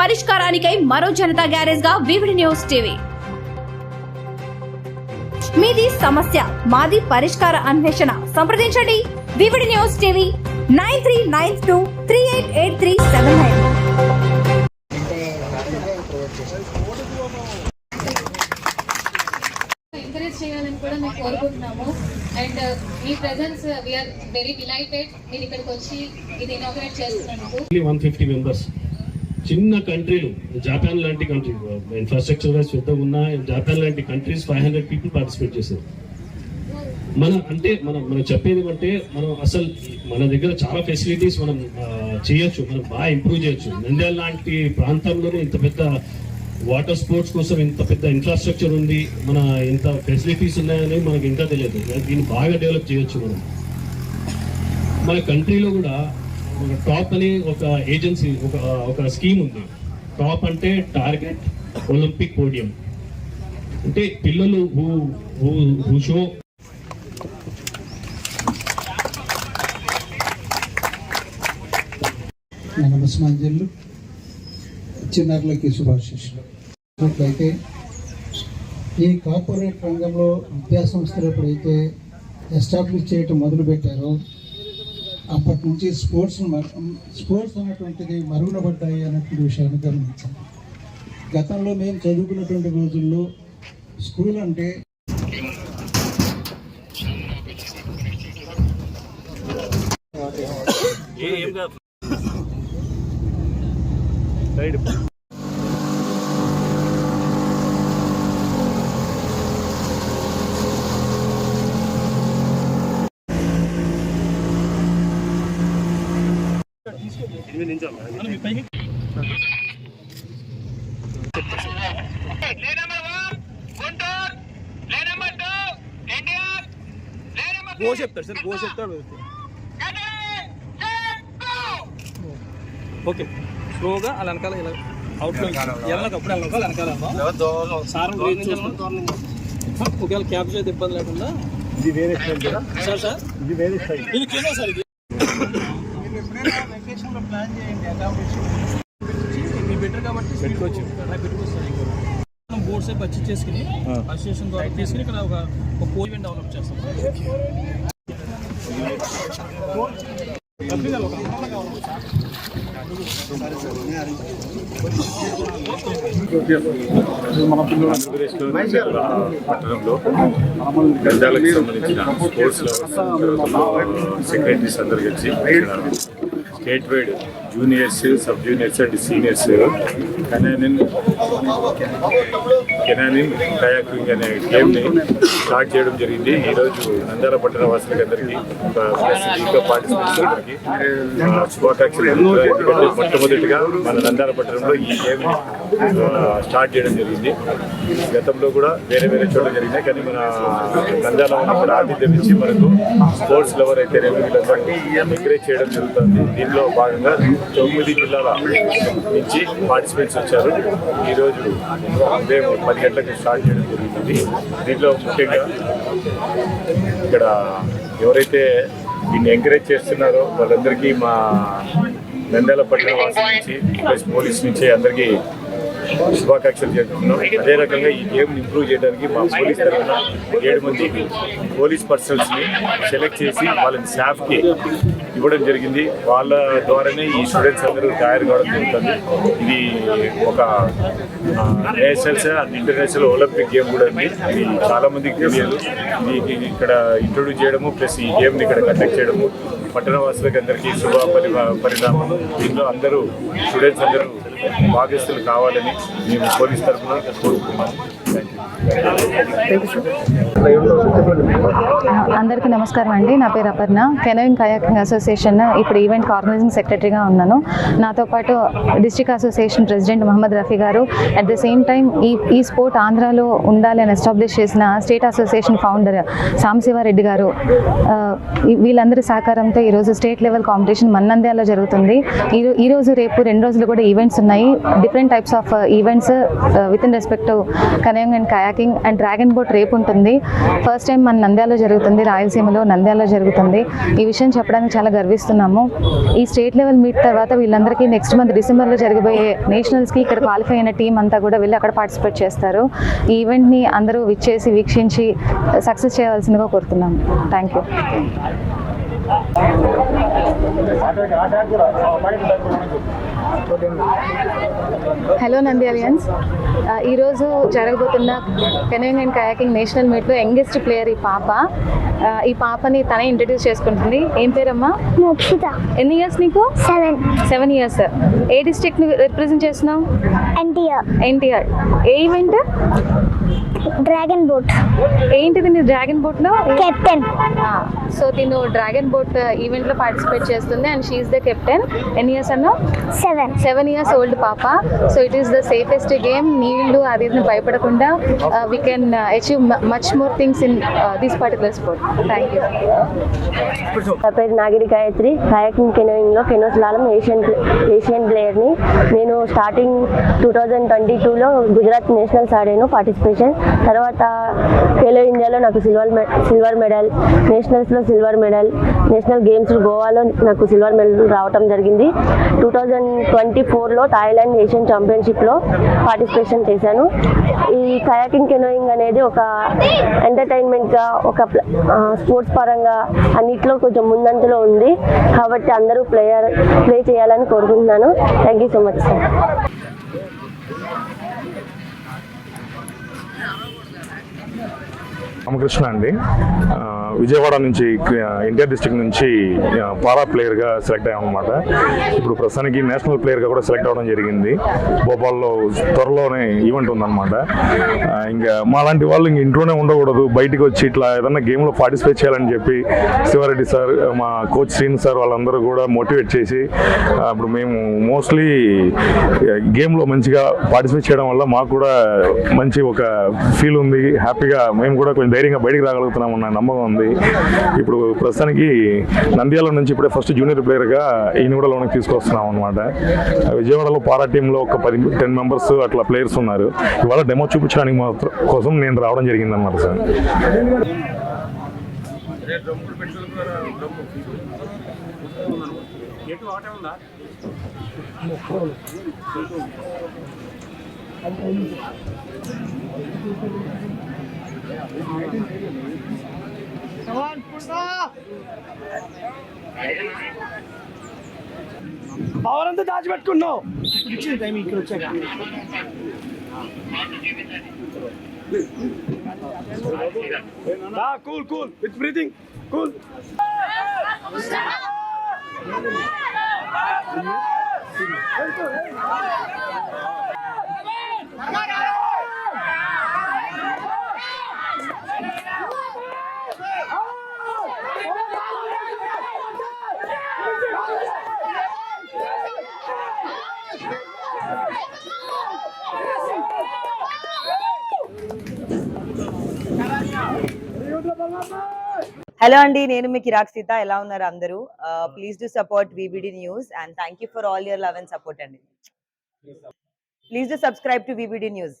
పరిష్కారానికై మరో జనతా గ్యారేజ్గా VVD news TV. మీది సమస్య మాది పరిష్కార అన్వేషణ. సంప్రదించండి. VVD news TV nine three nine two three eight eight three seven nine. Encourage చేయాలని కూడా మేము కోరుకుంటున్నాము. And me presence we are very delighted మీరు ఇక్కడికి వచ్చి ఇది ఇనాగ్రేట్ చేస్తున్నందుకు. వన్ ఫిఫ్టీ మెంబర్స్ చిన్న కంట్రీలు జపాన్ లాంటి కంట్రీ ఇన్ఫ్రాస్ట్రక్చర్ వైజ్ పెద్దగా ఉన్న జపాన్ లాంటి countries five hundred people participate చేశారు. మన అంటే మనం మనం చెప్పేది అంటే మనం అసలు మన దగ్గర చాలా ఫెసిలిటీస్ మనం చేయొచ్చు మనం బాగా ఇంప్రూవ్ చేయొచ్చు. నంద్యాల లాంటి ప్రాంతంలోనే ఇంత పెద్ద వాటర్ స్పోర్ట్స్ కోసం ఇంత పెద్ద ఇన్ఫ్రాస్ట్రక్చర్ ఉంది మన ఇంత ఫెసిలిటీస్ ఉన్నాయని మనకి ఇంకా తెలియదు. దీన్ని బాగా డెవలప్ చేయొచ్చు మనం. మన కంట్రీలో కూడా టాప్ అని ఒక ఏజెన్సీ ఒక ఒక స్కీమ్ ఉంది. టాప్ అంటే టార్గెట్ ఒలింపిక్ పోడియం అంటే పిల్లలు హూ హూ హూ షో నమస్మాంజలు చిన్నారులకి శుభాశిషులు అయితే ఈ కార్పొరేట్ రంగంలో విద్యాసంస్థలు ఎప్పుడైతే ఎస్టాబ్లిష్ చేయటం మొదలుపెట్టారో అప్పటి నుంచి స్పోర్ట్స్ స్పోర్ట్స్ అనేటువంటిది మరుగున పడ్డాయి అనేటువంటి విషయాన్ని గమనించాం. గతంలో మేము చదువుకున్నటువంటి రోజుల్లో స్కూల్ అంటే గో చెప్తాడు సార్ గో చెప్తాడు. ఓకే. స్లోగా అలా వెనకాల ఇలా అవుట్ వెళ్ళినప్పుడు వెళ్ళక వెనకాల సార్ ఒకవేళ క్యాబ్ చేతి ఇబ్బంది లేకుండా ఇది వేరే స్టైల్ కదా? Sir sir. ఇది వేరే స్టైల్. ఇది కింద సార్ ఇది. బెటర్ కాబట్టి పెట్టుకోవచ్చు. మనం బోర్డ్స్ పర్చేస్ చేసుకుని అసోసియేషన్ ద్వారా తీసుకుని ఇక్కడ ఒక ఒక డెవలప్ చేస్తాం ఆంధ్రప్రదేశ్లో పట్టణంలో గంజాలకు సంబంధించిన స్పోర్ట్స్ సెక్రటరీస్ అందరు కలిసి గేట్వేడ్ juniors sub juniors and seniors. Canoeing canoeing kayaking అనే గేమ్ని స్టార్ట్ చేయడం జరిగింది. ఈరోజు నంద్యాల పట్టణ వాసులకి అందరికీ ఒక ప్లస్ దీంట్లో పార్టిసిపేట్స్ శుభాకాంక్షలు ఎందుకంటే మొట్టమొదటిగా మన నంద్యాల పట్టణంలో ఈ గేమ్ స్టార్ట్ చేయడం జరిగింది. గతంలో కూడా వేరే వేరే చోట్ల జరిగినాయి కానీ మన నంద్యాల ఉన్నప్పుడు ఆతిథ్యం ఇచ్చి మనకు స్పోర్ట్స్ లవర్ అయితే వీళ్ళందరినీ ఎంకరేజ్ చేయడం జరుగుతుంది. దీనిలో భాగంగా తొమ్మిది జిల్లాల నుంచి పార్టిసిపేట్స్ వచ్చారు. ఈరోజు ఉదయం పది గంటలకు స్టార్ట్ చేయడం జరుగుతుంది. దీంట్లో ముఖ్యంగా ఇక్కడ ఎవరైతే దీన్ని ఎంకరేజ్ చేస్తున్నారో వాళ్ళందరికీ మా నంద్యాల పట్టణ వాసి నుంచి ప్లస్ పోలీస్ నుంచి అందరికీ శుభాకాంక్షలు చెప్తున్నాం అదే రకంగా ఈ గేమ్ ఇంప్రూవ్ చేయడానికి మా పోలీస్ తరఫున ఏడు మంది పోలీస్ పర్సన్స్ని సెలెక్ట్ చేసి వాళ్ళని స్టాఫ్కి ఇవ్వడం జరిగింది. వాళ్ళ ద్వారానే ఈ స్టూడెంట్స్ అందరూ తయారు కావడం జరుగుతుంది. ఇది ఒక nationals and international Olympic game కూడా ఉంది ఇది చాలామందికి తెలియదు. ఇది ఇక్కడ ఇంట్రొడ్యూస్ చేయడము ప్లస్ ఈ గేమ్ని ఇక్కడ కండక్ట్ చేయడము పట్టణవాసులకు అందరికీ శుభ పరి పరిణామం. దీంట్లో అందరూ స్టూడెంట్స్ అందరూ భాగస్తులు కావాలని మేము పోలీస్ తరఫున కోరుకుంటున్నాం. యూ అందరికీ నమస్కారం అండి. నా పేరు అపర్ణ. కెనోయింగ్ కయాకింగ్ అసోసియేషన్ ఇప్పుడు ఈవెంట్ ఆర్గనైజింగ్ సెక్రటరీగా ఉన్నాను. నాతో పాటు district association president Mohammed Rafi గారు. అట్ ద సేమ్ టైం ఈ ఈ స్పోర్ట్ ఆంధ్రాలో ఉండాలి అని ఎస్టాబ్లిష్ చేసిన స్టేట్ అసోసియేషన్ ఫౌండర్ సాంబశివారెడ్డి గారు వీళ్ళందరి సహకారంతో ఈరోజు స్టేట్ లెవెల్ కాంపిటీషన్ మన నంద్యాలలో జరుగుతుంది. ఈ రో- ఈ రోజు రేపు రెండు రోజులు కూడా ఈవెంట్స్ ఉన్నాయి. Different types of events with in respect canoeing and kayaking and dragon boat రేపు ఉంటుంది. ఫస్ట్ టైం మన నంద్యాలలో జరుగుతుంది రాయలసీమలో నంద్యాలలో జరుగుతుంది. ఈ విషయం చెప్పడానికి చాలా గర్విస్తున్నాము. ఈ స్టేట్ లెవెల్ మీట్ తర్వాత వీళ్ళందరికీ నెక్స్ట్ మంత్ డిసెంబర్లో జరగబోయే నేషనల్స్కి ఇక్కడ క్వాలిఫై అయిన టీం అంతా కూడా వెళ్ళి అక్కడ పార్టిసిపేట్ చేస్తారు. ఈ ఈవెంట్ని అందరూ విచ్చేసి వీక్షించి సక్సెస్ చేయవలసిందిగా కోరుతున్నాము. Thank you hello Nandi alliance ఈరోజు జరగబోతున్న కెనోయింగ్ అండ్ కయాకింగ్ నేషనల్ మీట్లో యంగెస్ట్ ప్లేయర్ ఈ పాప. ఆ, ఈ పాపని తనే ఇంట్రడ్యూస్ చేసుకుంటుంది. ఏం పేరమ్మా? మోక్షిత. ఎన్ని ఇయర్స్ నీకు? సెవెన్ సెవెన్ ఇయర్స్ ఏ డిస్ట్రిక్ట్ రిప్రజెంట్ చేస్తున్నావు? ఎన్టీఆర్ ఎన్టీఆర్ ఏ ఈవెంట్ డ్రాగన్ బోట్. ఏంటిది నీ డ్రాగన్ బోట్లో కెప్టెన్. సో తిను డ్రాగన్ బోట్ ఈవెంట్లో పార్టిసిపేట్ చేస్తుంది and she is the captain ఎన్ని ఇయర్స్ అన్నా సెవెన్ సెవెన్ ఇయర్స్ ఓల్డ్ పాప. So it is the safest game నీళ్ళు అది ఇది భయపడకుండా we can achieve much more things in this particular sport thank you నా పేరు నాగిరి గాయత్రి. కయాకింగ్ కెనోయింగ్లో కెనో స్లాలం ఏషియన్ ఏషియన్ ప్లేయర్ని నేను స్టార్టింగ్ టూ థౌజండ్ ట్వంటీ టూలో గుజరాత్ నేషనల్స్ ఆడాను. పార్టిసిపేషన్ తర్వాత ఖేలో ఇండియాలో నాకు సిల్వర్ మె సిల్వర్ మెడల్ నేషనల్స్లో సిల్వర్ మెడల్ నేషనల్ గేమ్స్ గోవాలో నాకు సిల్వర్ మెడల్ రావటం జరిగింది. టూ థౌజండ్ ట్వంటీ ఫోర్లో థాయిలాండ్ ఏషియన్ ఛాంపియన్షిప్లో పార్టిసిపేషన్ చేశాను. ఈ కయాకింగ్ కెనోయింగ్ అనేది ఒక ఎంటర్టైన్మెంట్గా ఒక స్పోర్ట్స్ పరంగా అన్నిట్లో కొంచెం ముందంజలో ఉంది. కాబట్టి అందరూ ప్లేయర్ ప్లే చేయాలని కోరుకుంటున్నాను. Thank you so much sir. Ramakrishna అండి. విజయవాడ నుంచి ఎన్టీఆర్ డిస్ట్రిక్ట్ నుంచి పారా ప్లేయర్గా సెలెక్ట్ అయ్యాం అనమాట ఇప్పుడు ప్రస్తుతానికి నేషనల్ ప్లేయర్గా కూడా సెలెక్ట్ అవ్వడం జరిగింది. భోపాల్లో త్వరలోనే ఈవెంట్ ఉందన్నమాట. ఇంకా మాలాంటి వాళ్ళు ఇంక ఇంట్లోనే ఉండకూడదు. బయటికి వచ్చి ఇట్లా ఏదన్నా గేమ్లో పార్టిసిపేట్ చేయాలని చెప్పి శివారెడ్డి సార్ మా కోచ్ శ్రీను సార్ వాళ్ళందరూ కూడా మోటివేట్ చేసి ఇప్పుడు మేము మోస్ట్లీ గేమ్లో మంచిగా పార్టిసిపేట్ చేయడం వల్ల మాకు కూడా మంచి ఒక ఫీల్ ఉంది. హ్యాపీగా మేము కూడా కొంచెం ధైర్యంగా బయటకు రాగలుగుతున్నాం అన్న నమ్మకం ఉంది. ఇప్పుడు ప్రస్తుతానికి నంద్యాల నుంచి ఇప్పుడే ఫస్ట్ జూనియర్ ప్లేయర్గా ఈయన కూడా లోనికి తీసుకొస్తున్నాం అనమాట విజయవాడలో పారా టీంలో ఒక పది టెన్ మెంబర్స్ అట్లా ప్లేయర్స్ ఉన్నారు. ఇవాళ డెమో చూపించడానికి మాత్రం కోసం నేను రావడం జరిగింది అన్నమాట సార్. పవర్ అంతా దాచిపెట్టుకున్నావు ఇప్పుడు ఇచ్చింది టైం ఇక్కడ వచ్చాక cool cool with breathing cool Hello అండి నేను మీ కిరాక్ సీత. ఎలా ఉన్నారు అందరూ? Please do support VBD news and thank you for all your love and. Support అండి please do subscribe to VBD news